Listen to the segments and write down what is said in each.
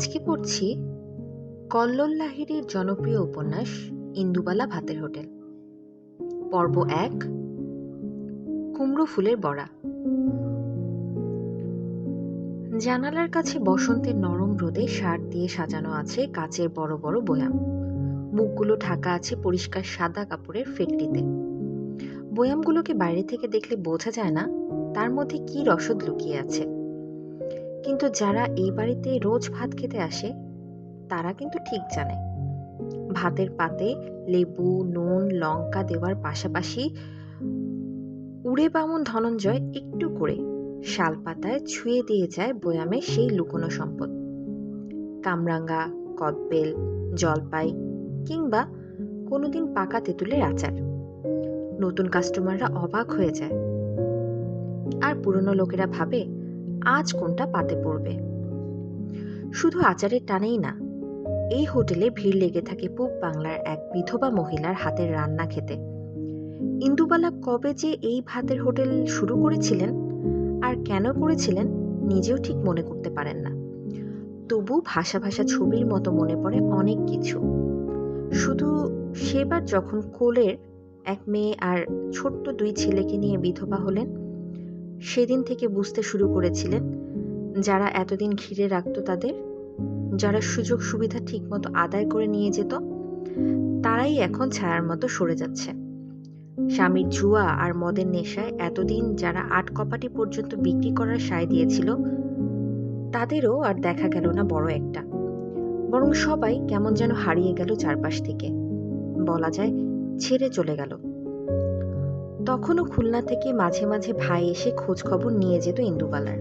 আজকে পড়ছি কল্লোল লাহিড়ীর জনপ্রিয় উপন্যাস ইন্দুবালা ভাতের হোটেল। পর্ব এক, কুমড়ো ফুলের বড়া। জানালার কাছে বসন্তের নরম রোদে সার দিয়ে সাজানো আছে কাচের বড় বড় বয়াম। মুখগুলো ঢাকা আছে পরিষ্কার সাদা কাপড়ের ফেটটিতে। বয়ামগুলোকে বাইরে থেকে দেখলে বোঝা যায় না, তার মধ্যে কি রসদ লুকিয়ে আছে। কিন্তু যারা এই বাড়িতে রোজ ভাত খেতে আসে, তারা কিন্তু ঠিক জানে। ভাতের পাতে লেবু, নুন, লঙ্কা দেওয়ার পাশাপাশি উড়ে বামুন ধনঞ্জয় একটু করে শাল পাতায় ছুঁয়ে দিয়ে যায় বয়ামে সেই লুকোনো সম্পদ। কামরাঙ্গা, কদবেল, জলপাই কিংবা কোনোদিন পাকা তেঁতুলের আচার। নতুন কাস্টমাররা অবাক হয়ে যায়। আর পুরনো লোকেরা ভাবে আজ কোনটা পাতে পড়বে? শুধু আচারের টানেই না, এই হোটেলে ভিড় লেগে থাকে পূব বাংলার এক বিধবা মহিলার হাতের রান্না খেতে। ইন্দুবালা কবে যে এই ভাতের হোটেল শুরু করেছিলেন আর কেন করেছিলেন নিজেও ঠিক মনে করতে পারেন না। তবু ভাষা ভাষা ছবির মতো মনে পড়ে অনেক কিছু। শুধু সেবার যখন কোলের এক মেয়ে আর ছোট্ট দুই ছেলেকে নিয়ে বিধবা হলেন সেদিন থেকে বুঝতে শুরু করেছিলেন, যারা এতদিন ঘিরে রাখত তাদের, যারা সুযোগ সুবিধা ঠিকমতো আদায় করে নিয়ে যেত, তারাই এখন ছায়ার মতো সরে যাচ্ছে। স্বামীর জুয়া আর মদের নেশায় এতদিন যারা আট কপাটি পর্যন্ত বিক্রি করার সায় দিয়েছিল, তাদেরও আর দেখা গেল না বড় একটা। বরং সবাই কেমন যেন হারিয়ে গেল চারপাশ থেকে। বলা যায়, ছেড়ে চলে গেল। তখনও খুলনা থেকে মাঝে মাঝে ভাই এসে খোঁজ খবর নিয়ে যেত ইন্দুবালার।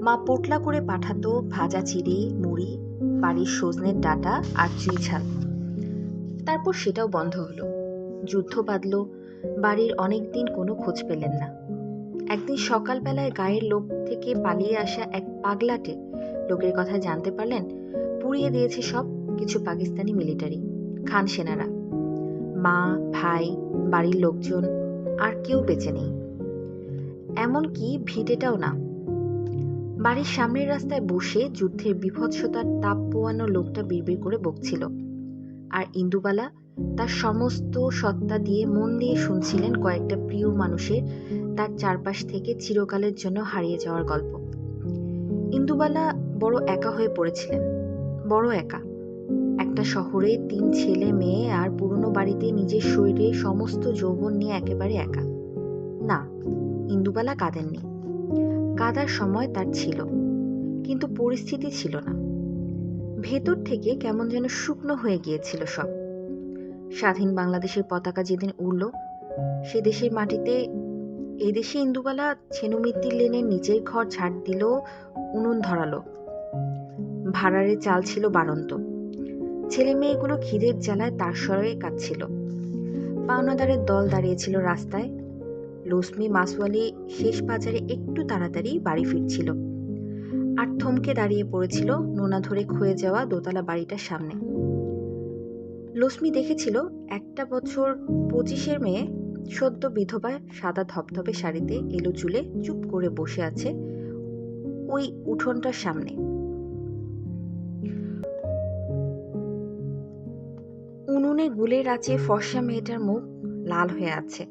মা পোটলা করে পাঠাতো ভাজা চিড়ে, মুড়ি, বাড়ির সজনের ডাটা আর চিলছাল তারপর সেটাও বন্ধ হলো। যুদ্ধ বাঁধল, বাড়ির অনেক দিন কোনো খোঁজ পেলেন না। একদিন সকালবেলায় গায়ের লোক থেকে পালিয়ে আসা এক পাগলাটে লোকের কথা জানতে পারলেন, পুড়িয়ে দিয়েছে সব কিছু পাকিস্তানি মিলিটারি, খান সেনারা। মা, ভাই, বাড়ির লোকজন আর কেউ বেঁচে নেই। এমনকি ভিটেটাও না। বাড়ির সামনের রাস্তায় বসে যুদ্ধের বিভৎসতার তাপ পোয়ানো লোকটা বিড়বিড় করে বকছিল। আর ইন্দুবালা তার সমস্ত সত্তা দিয়ে মন দিয়ে শুনছিলেন কয়েকটা প্রিয় মানুষের তার চারপাশ থেকে চিরকালের জন্য হারিয়ে যাওয়ার গল্প। ইন্দুবালা বড় একা হয়ে পড়েছিলেন। বড় একা। একটা শহরে তিন ছেলে মেয়ে আর পুরনো বাড়িতে নিজের শরীরে সমস্ত যৌবন নিয়ে একেবারে একা। না, ইন্দুবালা কাঁদেননি। কাদার সময় তার ছিল, কিন্তু পরিস্থিতি ছিল না। ভেতর থেকে কেমন যেন শুকনো হয়ে গিয়েছিল সব। স্বাধীন বাংলাদেশের পতাকা যেদিন উড়ল, সে দেশের মাটিতে এদেশে ইন্দুবালা ছেনুমিত্তির লেনের নিচের ঘর ঝাড় দিল উনুন ধরালো। ভাড়ারে চাল ছিল বাড়ন্ত। ছেলে মেয়েগুলো খিদের জ্বালায় তার স্বরে কাঁদছিল। পাওনাদারের দল দাঁড়িয়েছিল রাস্তায়। লুসমি মাসওয়ালি শেষ বাজারে একটু তাড়াতাড়ি বাড়ি ফিরছিল। আর থমকে দাঁড়িয়ে পড়েছিল নোনা ধরে ক্ষয়ে যাওয়া দোতলা বাড়িটার সামনে। লক্ষ্মী দেখেছিল একটা বছর পঁচিশের মেয়ে সদ্য বিধবা সাদা ধপধপে শাড়িতে এলো চুলে চুপ করে বসে আছে ওই উঠোনটার সামনে। উনুনে গুলের আছে ফর্সা মেয়েটার মুখ লাল হয়ে আছে।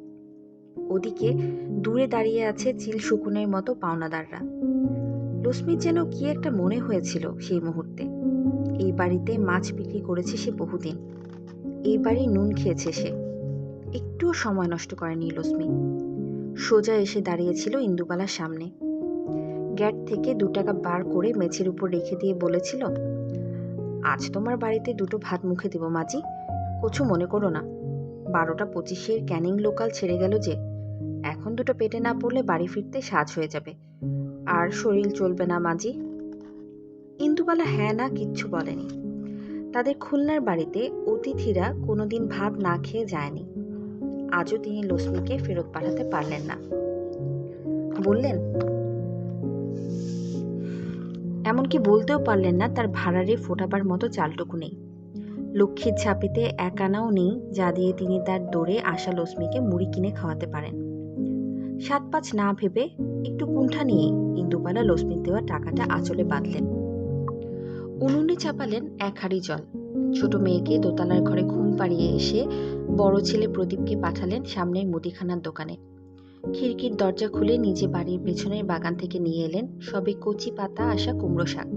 ওদিকে দূরে দাঁড়িয়ে আছে চিল শুকুনের মতো পাওনাদাররা। লক্ষ্মীর যেন কি একটা মনে হয়েছিল সেই মুহূর্তে। এই বাড়িতে মাছ বিক্রি করেছে সে বহুদিন। এই বাড়ি নুন খেয়েছে সে। একটুও সময় নষ্ট করেনি লক্ষ্মী সোজা এসে দাঁড়িয়েছিল ইন্দুবালার সামনে। গ্যাট থেকে দু টাকা বার করে মেঝের উপর রেখে দিয়ে বলেছিল, আজ তোমার বাড়িতে দুটো ভাত মুখে দেব মাজি কছু মনে করো না। বারোটা পঁচিশের ক্যানিং লোকাল ছেড়ে গেল যে, এখন দুটো পেটে না পড়লে বাড়ি ফিরতে সাজ হয়ে যাবে। আর শরীর চলবে না মাঝি। ইন্দুবালা হ্যাঁ না কিচ্ছু বলেনি। তাদের খুলনার বাড়িতে অতিথিরা কোনোদিন ভাত না খেয়ে যায়নি। আজও তিনি লক্ষ্মীকে ফেরত পাঠাতে পারলেন না। বললেন, এমনকি বলতেও পারলেন না তার ভাড়ারে ফোটাবার মতো চালটুকু নেই। লক্ষ্মীর ছাপিতে এক আনাও নেই, যা দিয়ে তিনি তার দৌড়ে আশা লক্ষ্মীকে মুড়ি কিনে খাওয়াতে পারেন। সাত পাঁচ না ভেবে একটু কুণ্ঠা নিয়ে ইন্দুবালা লক্ষ্মীর দেওয়া টাকাটা আঁচলে বাঁধলেন। উনুনে চাপালেন এক হাঁড়ি জল। ছোট মেয়েকে দোতলার ঘরে ঘুম পাড়িয়ে এসে বড় ছেলে প্রদীপকে পাঠালেন সামনের মুদিখানার দোকানে। খিড়কির দরজা খুলে নিজে বাড়ির পেছনের বাগান থেকে নিয়ে এলেন সবে কচি পাতা আসা কুমড়ো শাক।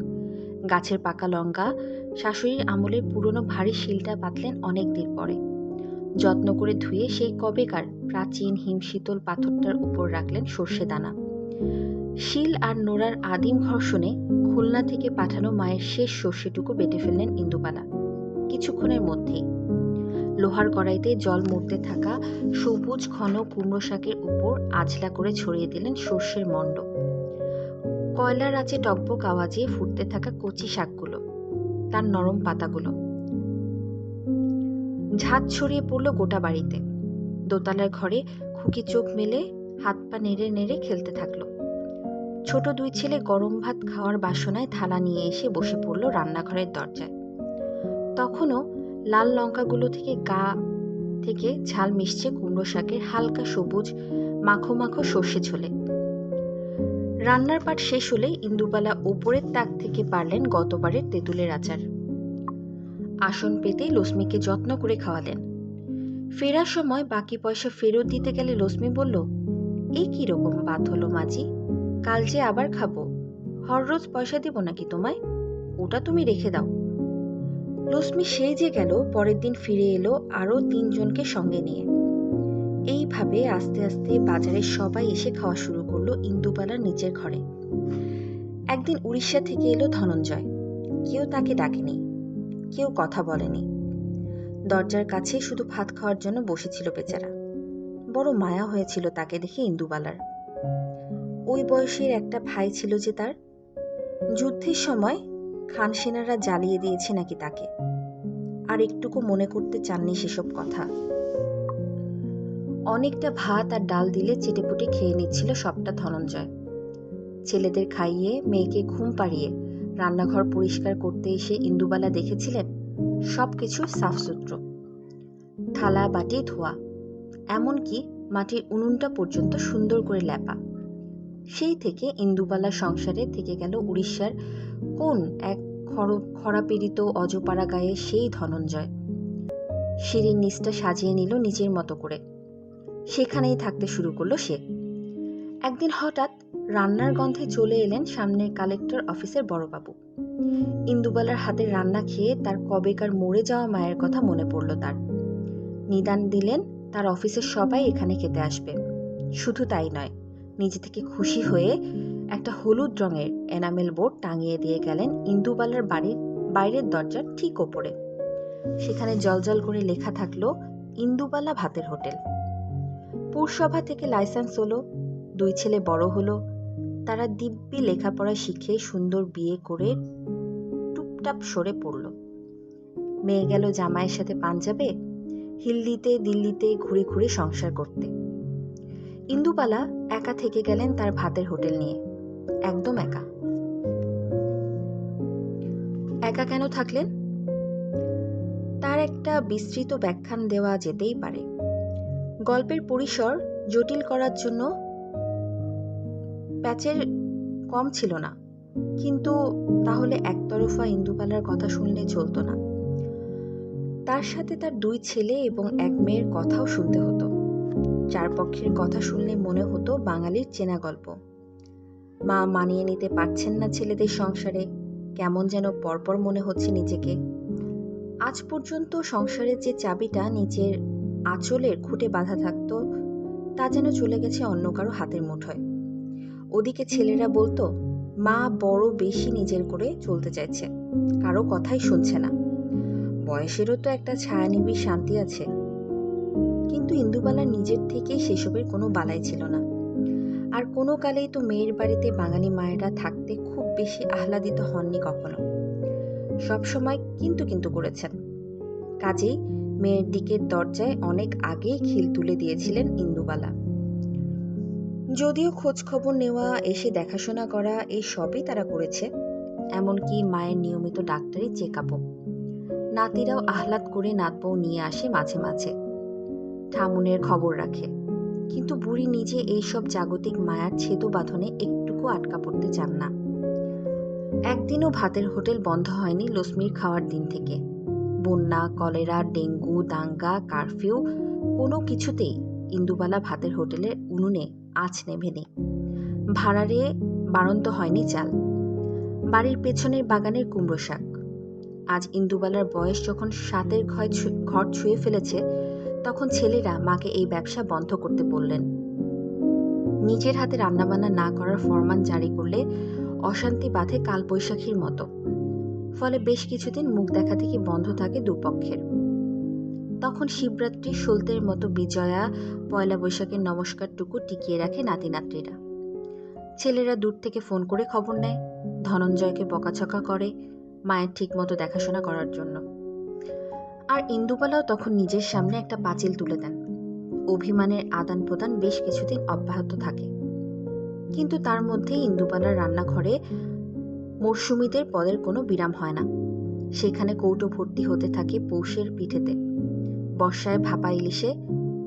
গাছের পাকা লঙ্কা, শাশুড়ির আমলের পুরনো ভারী শিলটা পাতলেন অনেক দিন পরে। যত্ন করে ধুয়ে সেই কবেকার প্রাচীন হিমশীতল পাথরটার উপর রাখলেন সর্ষে দানা। শিল আর নোড়ার আদিম ঘর্ষণে খুলনা থেকে পাঠানো মায়ের শেষ সর্ষেটুকু বেটে ফেললেন ইন্দুবালা। কিছুক্ষণের মধ্যেই লোহার কড়াইতে জল মরতে থাকা সবুজ ঘন কুমড়ো শাকের উপর আজলা করে ছড়িয়ে দিলেন সর্ষের মণ্ড। কয়লার আঁচে টকবক আওয়াজে ফুটতে থাকা কচি শাকগুলো, তার নরম পাতাগুলো। ঝাঁজ ছড়িয়ে পড়ল গোটা বাড়িতে। দোতলার ঘরে খুকি চোখ মেলে হাত পা নেড়ে নেড়ে খেলতে থাকল। ছোট দুই ছেলে গরম ভাত খাওয়ার বাসনায় থালা নিয়ে এসে বসে পড়ল রান্নাঘরের দরজায়। তখনও লাল লঙ্কাগুলো থেকে গা থেকে ঝাল মিশছে কুমড়ো শাকের হালকা সবুজ মাখো মাখো সর্ষে ছোলে রান্নার পাট শেষ হলে ইন্দুবালা ওপরের তাক থেকে পারলেন গতবারের তেঁতুলের আচার। আসন পেতেই লক্ষ্মীকে যত্ন করে খাওয়ালেন। ফেরার সময় বাকি পয়সা ফেরত দিতে গেলে লক্ষ্মী বলল কি রকম বাদ হলো মাঝি? কাল যে আবার খাব। হররোজ পয়সা দেব নাকি তোমায়? ওটা তুমি রেখে দাও। লক্ষ্মী সেই যে গেল, পরের দিন ফিরে এলো আরও তিনজনকে সঙ্গে নিয়ে। এইভাবে আস্তে আস্তে বাজারে সবাই এসে খাওয়া শুরু করল ইন্দুবালার নিচের ঘরে। একদিন উড়িষ্যা থেকে এলো ধনঞ্জয়। কেউ তাকে ডাকেনি, কেউ কথা বলেনি। দরজার কাছে শুধু ভাত খাওয়ার জন্য বসেছিল বেচারা। বড় মায়া হয়েছিল তাকে দেখে ইন্দুবালার। ওই বয়সের একটা ভাই ছিল যে তার। যুদ্ধের সময় খান সেনারা জ্বালিয়ে দিয়েছে নাকি তাকে। আর একটুকু মনে করতে চাননি সেসব কথা। অনেকটা ভাত আর ডাল দিলে চেটেপুটে খেয়ে নিচ্ছিল সবটা ধনঞ্জয়। ছেলেদের খাইয়ে, মেয়েকে ঘুম পাড়িয়ে, রান্নাঘর পরিষ্কার করতে এসে ইন্দুবালা দেখেছিলেন সব কিছু সাফসুত্র। থালা, বাটি, ধোয়া। এমনকি মাটির উনুনটা পর্যন্ত সুন্দর করে ল্যাপা। সেই থেকে ইন্দুবালা সংসারে থেকে গেল উড়িষ্যার কোন এক খরাপীড়িত অজপাড়া গায়ে সেই ধনঞ্জয়। সিঁড়ির নিচটা সাজিয়ে নিল নিজের মতো করে। সেখানেই থাকতে শুরু করল সে। একদিন হঠাৎ রান্নার গন্ধে চলে এলেন সামনের কালেক্টর অফিসের বড়বাবু। ইন্দুবালার হাতের রান্না খেয়ে তার কবেকার মরে যাওয়া মায়ের কথা মনে পড়ল তার। নিদান দিলেন, তার অফিসের সবাই এখানে খেতে আসবে। শুধু তাই নয়, নিজে থেকে খুশি হয়ে একটা হলুদ রঙের এনামেল বোর্ড টাঙিয়ে দিয়ে গেলেন ইন্দুবালার বাড়ির বাইরের দরজার ঠিক ওপরে। সেখানে জলজল করে লেখা থাকল, ইন্দুবালা ভাতের হোটেল। পুরসভা থেকে লাইসেন্স হলো, দুই ছেলে বড় হলো। তারা দিব্যি লেখাপড়া শিখে সুন্দর বিয়ে করে টুপটাপ সরে পড়ল। মেয়ে গেল জামাইয়ের সাথে পাঞ্জাবে, হিল্লিতে, দিল্লিতে ঘুরে ঘুরে সংসার করতে। ইন্দুবালা একা থেকে গেলেন তার ভাতের হোটেল নিয়ে, একদম একা। একা কেন থাকলেন? তার একটা বিস্তৃত ব্যাখ্যান দেওয়া যেতেই পারে। গল্পের পরিসর জটিল করার জন্য প্যাচের কম ছিল না। কিন্তু তাহলে একতরফা ইন্দুবালার কথা শুনলে চলতো না। তার সাথে তার দুই ছেলে এবং এক মেয়ের কথাও শুনতে হতো। চার পক্ষের কথা শুনলে মনে হতো বাঙালির চেনা গল্প। মা মানিয়ে নিতে পারছেন না ছেলেদের সংসারে, কেমন যেন পরপর মনে হচ্ছে নিজেকে। আজ পর্যন্ত সংসারের যে চাবিটা নিজের আঁচলের খুঁটে বাঁধা থাকতো, তা যেন চলে গেছে অন্য কারও হাতের মুঠোয়। ওদিকে ছেলেরা বলতো, মা বড় বেশি নিজের করে চলতে চাইছে, কারও কথাই শুনছে না। বয়সেরও তো একটা ছায়ানিবি শান্তি আছে। কিন্তু ইন্দুবালা নিজের থেকেই সেসবের কোনো বালাই ছিল না। আর কোনো কালেই তো মেয়ের বাড়িতে বাঙালি মায়েরা থাকতে খুব বেশি আহ্লাদিত হননি কখনো। সবসময় কিন্তু কিন্তু করেছেন। কাজেই মেয়ের দিকের দরজায় অনেক আগেই খিল তুলে দিয়েছিলেন ইন্দুবালা। যদিও খোঁজ খবর নেওয়া, এসে দেখাশোনা করা, এই সবই তারা করেছে, এমনকি মায়ের নিয়মিত ডাক্তারি চেক আপও নাতিরাও আহ্লাদ করে নাতবউ নিয়ে আসে মাঝে মাঝে, ঠামুনের খবর রাখে। কিন্তু বুড়ি নিজে এইসব জাগতিক মায়ার ছেদু বাঁধনে একটুকু আটকা পড়তে চান না। একদিনও ভাতের হোটেল বন্ধ হয়নি লক্ষ্মীর খাওয়ার দিন থেকে। বন্যা, কলেরা, ডেঙ্গু, দাঙ্গা, কারফিউ, কোনো কিছুতেই ইন্দুবালা ভাতের হোটেলের উনুনে আঁচ নেভেনি। ভাড়ারে বাড়ন্ত হয়নি চাল। বাড়ির পেছনের বাগানের কুমড়ো শাক। আজ ইন্দুবালার বয়স যখন সাতের ঘয় ঘর ছুঁয়ে ফেলেছে, তখন ছেলেরা মাকে এই ব্যবসা বন্ধ করতে বললেন। নিজের হাতে রান্নাবান্না না করার ফরমান জারি করলে অশান্তি বাঁধে কালবৈশাখীর মতো। ফলে বেশ কিছুদিন মুখ দেখা থেকে বন্ধ থাকে দুপক্ষের। তখন শিবরাত্রি, সলতের মতো বিজয়া, পয়লা বৈশাখের নমস্কারটুকু টিকিয়ে রাখে নাতি নাতনিরা ছেলেরা দূর থেকে ফোন করে খবর নেয়, ধনঞ্জয়কে বকাছকা করে মায়ের ঠিক মতো দেখাশোনা করার জন্য। আর ইন্দুবালাও তখন নিজের সামনে একটা পাঁচিল তুলে দেন। অভিমানের আদান প্রদান বেশ কিছুদিন অব্যাহত থাকে। কিন্তু তার মধ্যেই ইন্দুবালার রান্নাঘরে মরশুমিদের পদের কোনো বিরাম হয় না। সেখানে কৌটো ভর্তি হতে থাকে পৌষের পিঠেতে, বর্ষায় ভাপা ইলিশে,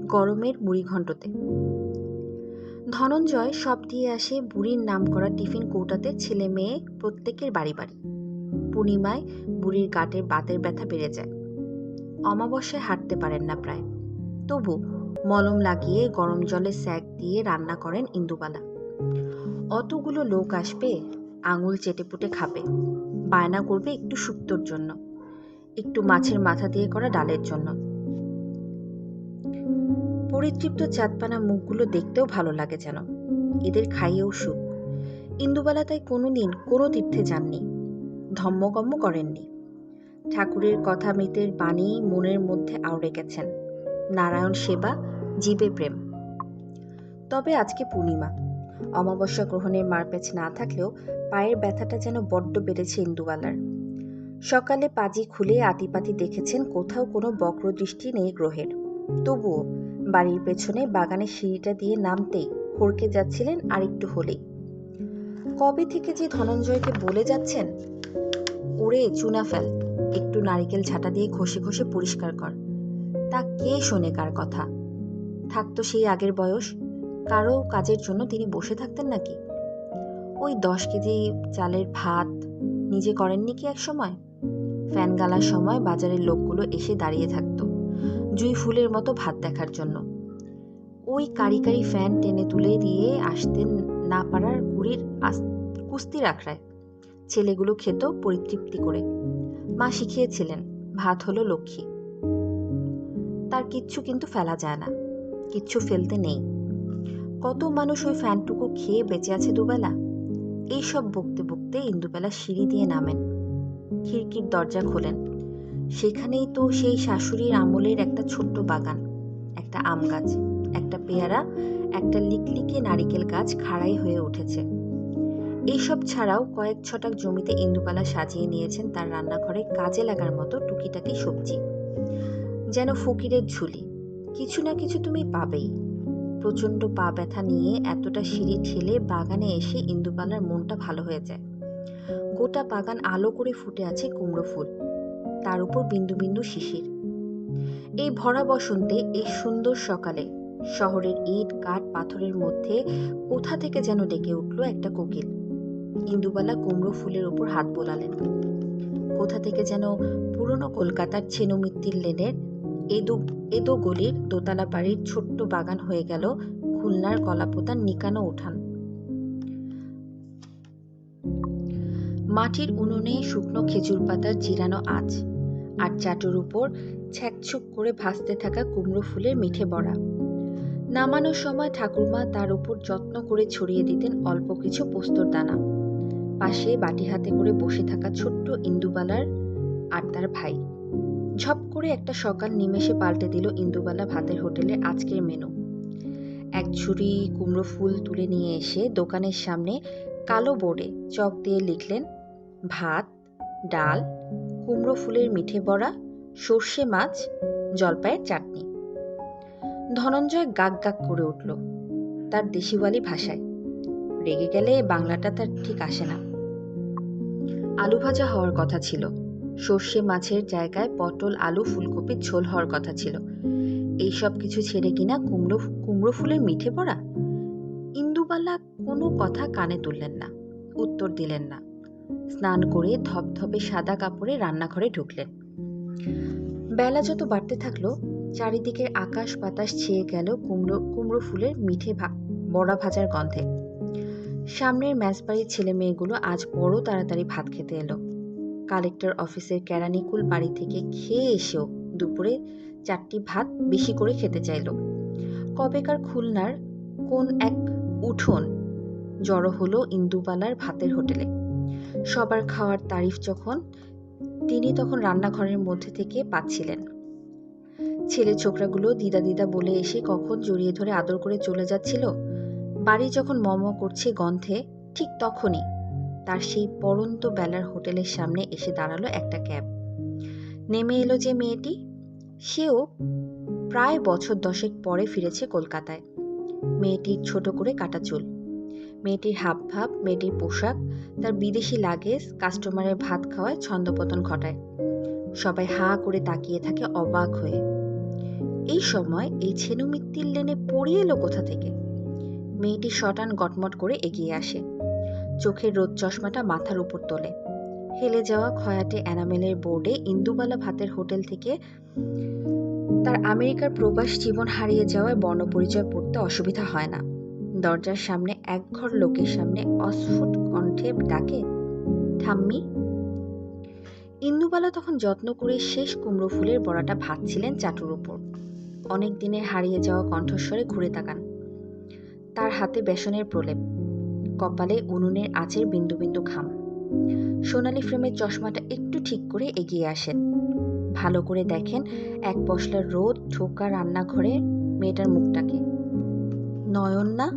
গরমের মুড়িঘণ্টতে। ধনঞ্জয় সব দিয়ে আসে বুড়ির নাম করা টিফিন কৌটাতে ছেলে মেয়ে, প্রত্যেকের বাড়ি বাড়ি। পূর্ণিমায় বুড়ির গাটের বাতের ব্যথা বেড়ে যায়। অমাবস্যায় হাঁটতে পারেন না প্রায়। তবু মলম লাগিয়ে গরম জলে স্যাক দিয়ে রান্না করেন ইন্দুবালা। অতগুলো লোক আসবে আঙুল চেটেপুটে খাবে। বায়না করবে একটু শুক্তোর জন্য। একটু মাছের মাথা দিয়ে করা ডালের জন্য। পরিতৃপ্ত চাঁদপানা মুখগুলো দেখতেও ভালো লাগে যেন। এদের খাইয়েও সুখ। ইন্দুবালা তাই কোনোদিন কোনো তীর্থে যাননি। ধম্মকম্ম করেননি। ঠাকুরের কথা মৃতের বাণী মনের মধ্যে আওড়ে গেছেন। নারায়ণ সেবা, জীবে প্রেম। তবে আজকে পূর্ণিমা। অমাবস্যা গ্রহণের মারপ্যাচ না থাকলেও পায়ের ব্যথাটা যেন বড্ড বেড়েছে ইন্দুবালার। সকালে পাজি খুলে আতিপাতি দেখেছেন কোথাও কোনো বক্রদৃষ্টি নেই গ্রহের। তবুও বাড়ির পেছনে বাগানের সিঁড়িটা দিয়ে নামতেই হড়কে যাচ্ছিলেন আর একটু হলেই। কবে থেকে যে ধনঞ্জয়কে বলে যাচ্ছেন? ওরে চুনা ফেল, একটু নারিকেল ঝাঁটা দিয়ে ঘষে ঘষে পরিষ্কার কর। তা কে শোনে কার কথা? থাকতো সেই আগের বয়স, কারও কাজের জন্য তিনি বসে থাকতেন নাকি? ওই দশ কেজি চালের ভাত নিজে করেননি কি এক সময়? ফ্যান গালার সময় বাজারের লোকগুলো এসে দাঁড়িয়ে থাকতো, জুই ফুলের মতো ভাত দেখার জন্য। ওই কারি কারি ফ্যান টেনে তুলে দিয়ে আসতে না পারার গুড়ির কুস্তির আখড়ায়। ছেলেগুলো খেত পরিতৃপ্তি করে। মা শিখিয়েছিলেন ভাত হলো লক্ষ্মী। তার কিচ্ছু কিন্তু ফেলা যায় না, কিচ্ছু ফেলতে নেই। কত মানুষ ওই ফ্যানটুকু খেয়ে বেঁচে আছে দুবেলা? এইসব বকতে বকতে ইন্দুবেলা সিঁড়ি দিয়ে নামেন। খিড়কির দরজা খোলেন। সেখানেই তো সেই শাশুড়ির আমলের একটা ছোট্ট বাগান, একটা আম গাছ, একটা পেয়ারা, একটা লিকলিকে নারিকেল গাছ খাড়াই হয়ে উঠেছে। এইসব ছাড়াও কয়েক ছটাক জমিতে ইন্দুবালা সাজিয়ে নিয়েছেন তার রান্নাঘরে কাজে লাগার মতো টুকিটাকি সবজি। যেন ফকিরের ঝুলি, কিছু না কিছু তুমি পাবেই। প্রচণ্ড পা ব্যথা নিয়ে এতটা সিঁড়ি ঠেলে বাগানে এসে ইন্দুবালার মনটা ভালো হয়ে যায়। গোটা বাগান আলো করে ফুটে আছে কুমড়ো ফুল, তার উপর বিন্দু বিন্দু শিশির। এই ভরা বসন্তে, এই সুন্দর সকালে, শহরের ইট, কাঠ, পাথরের মধ্যে কোথা থেকে যেন ডেকে উঠল একটা কোকিল। ইন্দুবালা কুমড়ো ফুলের উপর হাত বোলালেন। কোথা থেকে যেন পুরনো কলকাতার ছেনুমিত্তির লেনের এদো এদো গলির দোতলা বাড়ির ছোট্ট বাগান হয়ে গেল খুলনার কলাপোতার নিকানো উঠান। মাটির উনুনে শুকনো খেজুর পাতার জিরানো আঁচ আর চাটুর উপর ছ্যাকছুক করে ভাসতে থাকা কুমড়ো ফুলের মিঠে বড়া। নামানোর সময় ঠাকুরমা তার উপর যত্ন করে ছড়িয়ে দিতেন অল্প কিছু পোস্তর দানা। পাশে বাটি হাতে করে বসে থাকা ছোট্ট ইন্দুবালার আর তার ভাই। ঝপ করে একটা সকাল নিমেষে পাল্টে দিল ইন্দুবালা ভাতের হোটেলে আজকের মেনু। এক ঝুড়ি কুমড়ো ফুল তুলে নিয়ে এসে দোকানের সামনে কালো বোর্ডে চক দিয়ে লিখলেন, ভাত, ডাল, কুমড়ো ফুলের মিঠে বড়া, সর্ষে মাছ, জলপাইয়ের চাটনি। ধনঞ্জয় গাক গাক করে উঠল তার দেশিওয়ালি ভাষায়। রেগে গেলে বাংলাটা তার ঠিক আসে না। আলু ভাজা হওয়ার কথা ছিল। সর্ষে মাছের জায়গায় পটল, আলু ফুলকপির ঝোল হওয়ার কথা ছিল। এই সব কিছু ছেড়ে কিনা কুমড়ো কুমড়ো ফুলের মিঠে পড়া? ইন্দুবালা কোনো কথা কানে তুললেন না, উত্তর দিলেন না। স্নান করে ধপধপে সাদা কাপড়ে রান্নাঘরে ঢুকলেন। বেলা যত বাড়তে থাকল চারিদিকের আকাশ বাতাস ছেয়ে গেল কুমড়ো কুমড়ো ফুলের মিঠে বড়া ভাজার গন্ধে। সামনের ম্যাচবাড়ির ছেলে মেয়েগুলো আজ বড় তাড়াতাড়ি ভাত খেতে এলো। কালেক্টর অফিসের কেরানিকুল বাড়ি থেকে খেয়ে এসেও দুপুরে চারটি ভাত বেশি করে খেতে চাইলো। কবেকার খুলনার কোন এক উঠোন জড়ো হলো ইন্দুবালার ভাতের হোটেলে। সবার খাওয়ার তারিফ যখন তিনি তখন রান্নাঘরের মধ্যে থেকে পাচ্ছিলেন। ছেলে ছোকরাগুলো দিদা দিদা বলে এসে কখন জড়িয়ে ধরে আদর করে চলে যাচ্ছিল, বাড়ি যখন মম করছে গন্ধে, ঠিক তখনই তার সেই পরন্ত বেলার হোটেলের সামনে এসে দাঁড়াল একটা ক্যাব। নেমে এলো যে মেয়েটি, সেও প্রায় বছর দশেক পরে ফিরেছে কলকাতায়। মেয়েটির ছোট করে কাটা চুল, মেয়েটির হাবভাব, মেয়েটির পোশাক, তার বিদেশি লাগেজ, কাস্টমারের ভাত খাওয়ায় ছন্দপতন ঘটায়। সবাই হা করে তাকিয়ে থাকে অবাক হয়ে। এই সময় এই ছেনু মিত্তির লেনে পড়িয়ে এলো কোথা থেকে? মেয়েটি শটান গটমট করে এগিয়ে আসে। চোখের রোদ চশমাটা মাথার উপর তোলে। হেলে যাওয়া খয়াটে অ্যানামেলের বোর্ডে ইন্দুবালা ভাতের হোটেল থেকে তার আমেরিকার প্রবাস জীবন হারিয়ে যাওয়ায় বর্ণপরিচয় পড়তে অসুবিধা হয় না। দরজার সামনে এক ঘর লোকের সামনে অস্ফুট কণ্ঠে ডাকে, ঠাম্মি? ইন্দুবালা তখন যত্ন করে শেষ কুমড়ো ফুলের বড়াটা ভাজছিলেন চাটুর উপর। অনেক দিনের হারিয়ে যাওয়া কণ্ঠস্বরে ঘুরে তাকান। তার হাতে বেসনের প্রলেপ। কপালে উনুনের আঁচের বিন্দু বিন্দু ঘাম। সোনালি ফ্রেমের চশমাটা একটু ঠিক করে এগিয়ে আসেন। ভালো করে দেখেন এক পশলার রোদ ঢোকা রান্নাঘরে মেয়েটার মুখটাকে। নয়ন না?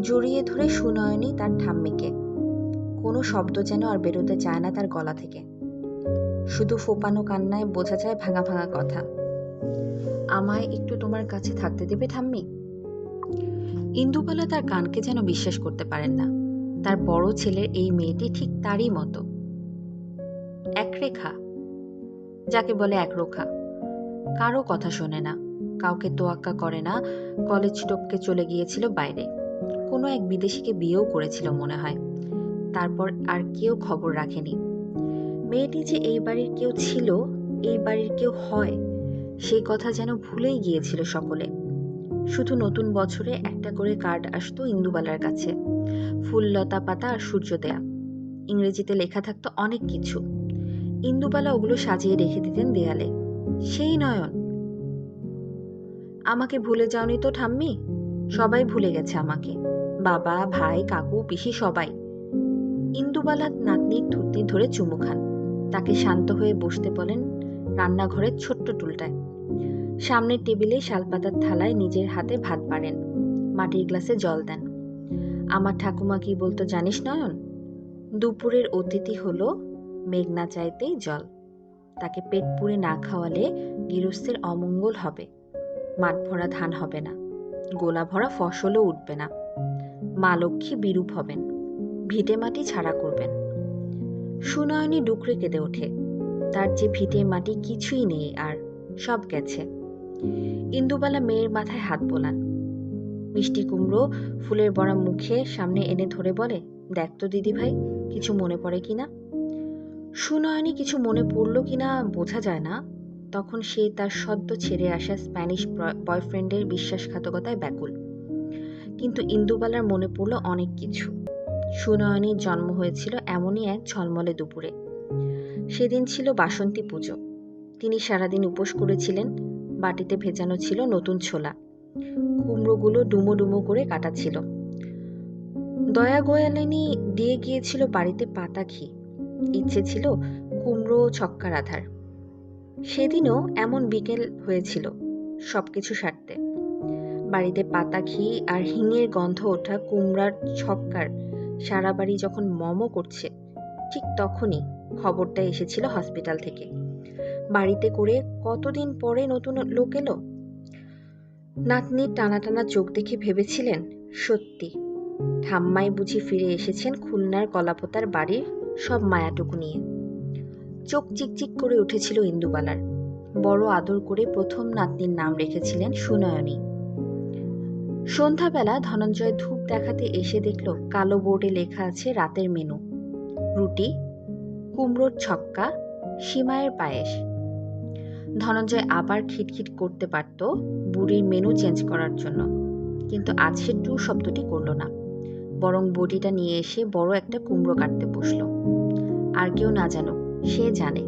জড়িয়ে ধরে সুনয়নী তার ঠাম্মিকে। কোনো শব্দ যেন আর বেরোতে চায় না তার গলা থেকে। শুধু ফোপানো কান্নায় বোঝা যায় ভাঙা ভাঙা কথা। আমায় একটু তোমার কাছে থাকতে দেবে ঠাম্মি? ইন্দুবালা তার কানকে যেন বিশ্বাস করতে পারেন না। তার বড় ছেলের এই মেয়েটি ঠিক তারই মতো। একরেখা যাকে বলে একরোখা কারও কথা শোনে না। কাউকে তোয়াক্কা করে না। কলেজ টপকে চলে গিয়েছিল বাইরে। কোনো এক বিদেশিকে বিয়েও করেছিল মনে হয়। তারপর আর কেউ খবর রাখেনি। মেয়েটি যে এই বাড়ির কেউ ছিল, এই বাড়ির কেউ হয়, সেই কথা যেন ভুলেই গিয়েছিল সকলে। শুধু নতুন বছরে একটা করে কার্ড আসতো ইন্দুবালার কাছে। ফুল, লতা, পাতা আর সূর্য দেয়া। ইংরেজিতে লেখা থাকতো অনেক কিছু। ইন্দুবালা ওগুলো সাজিয়ে রেখে দিতেন দেয়ালে। সেই নয়ন। আমাকে ভুলে যাওনি তো ঠাম্মি? সবাই ভুলে গেছে আমাকে। বাবা, ভাই, কাকু, পিসি, সবাই। ইন্দুবালা নাতনির থুতনি ধরে চুমু খান। তাকে শান্ত হয়ে বসতে বলেন রান্নাঘরের ছোট্ট টুলটায়। সামনের টেবিলে শালপাতার থালায় নিজের হাতে ভাত বাড়েন মাটির গ্লাসে জল দেন। আমার ঠাকুমা কি বলতো জানিস নয়ন? দুপুরের অতিথি হলো মেঘনা চাইতেই জল। তাকে পেট পুড়ে না খাওয়ালে গৃহস্থের অমঙ্গল হবে। মাঠ ভরা ধান হবে না। গোলা ভরা ফসলও উঠবে না। মা লক্ষ্মী বিরূপ হবেন। ভিটে মাটি ছাড়া করবেন। সুনয়নী ডুকরে কেঁদে ওঠে। তার যে ভিটে মাটি কিছুই নেই আর সব গেছে। ইন্দুবালা মেয়ের মাথায় হাত বোলান। মিষ্টি কুমড়ো ফুলের বড়া মুখে সামনে এনে ধরে বলে, দেখ তো দিদি ভাই কিছু মনে পড়ে কিনা সুনয়নী কিছু মনে পড়ল কিনা বোঝা যায় না। তখন সে তার সদ্য ছেড়ে আসা স্প্যানিশ বয়ফ্রেন্ডের বিশ্বাসঘাতকতায় ব্যাকুল। কিন্তু ইন্দুবালার মনে পড়ল অনেক কিছু। সুনয়নীর জন্ম হয়েছিল এমনই এক ঝলমলে দুপুরে। সেদিন ছিল বাসন্তী পুজো। তিনি সারাদিন উপোস করেছিলেন। বাটিতে ভেজানো ছিল নতুন ছোলা। কুমড়োগুলো ডুমো ডুমো করে কাটা ছিল। দয়া গোয়ালিনী দিয়ে গিয়েছিল বাড়িতে পাতা ঘি। ইচ্ছে ছিল কুমড়ো ছক্কা রাধার সেদিনও এমন বিকেল হয়েছিল সবকিছু সারতে। বাড়িতে পাতা ঘি আর হিঙের গন্ধ ওঠা কুমড়ার ছক্কার সারা বাড়ি যখন মমো করছে, ঠিক তখনই খবরটা এসেছিল হসপিটাল থেকে। বাড়িতে করে কতদিন পরে নতুন লোক এলো? নাতনির টানা টানা চোখ দেখে ভেবেছিলেন, সত্যি। ঠাম্মাই বুঝি ফিরে এসেছেন খুলনার কলাপোতার বাড়ির সব মায়াটুকু নিয়ে। চোখ চিকচিক করে উঠেছিল ইন্দুবালার। বড় আদর করে প্রথম নাতনির নাম রেখেছিলেন সুনয়নী। সন্ধ্যাবেলা ধনঞ্জয় ধূপ দেখাতে এসে দেখল কালো বোর্ডে লেখা আছে রাতের মেনু। রুটি, কুমড়োর ছক্কা সীমায়ের পায়েস। ধনঞ্জয় আবার খিটখিট করতে পারত বুড়ির মেনু চেঞ্জ করার জন্য। কিন্তু আজ সে টু শব্দটি করল না। বরং বডিটা নিয়ে এসে বড় একটা কুমড়ো কাটতে বসল। আর কেউ না জানুক, সে জানে।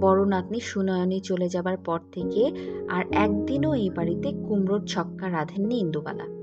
বড় নাতনি সুনয়নী চলে যাবার পর থেকে আর একদিনও এই বাড়িতে কুমড়োর ছক্কা রাঁধেননি ইন্দুবালা।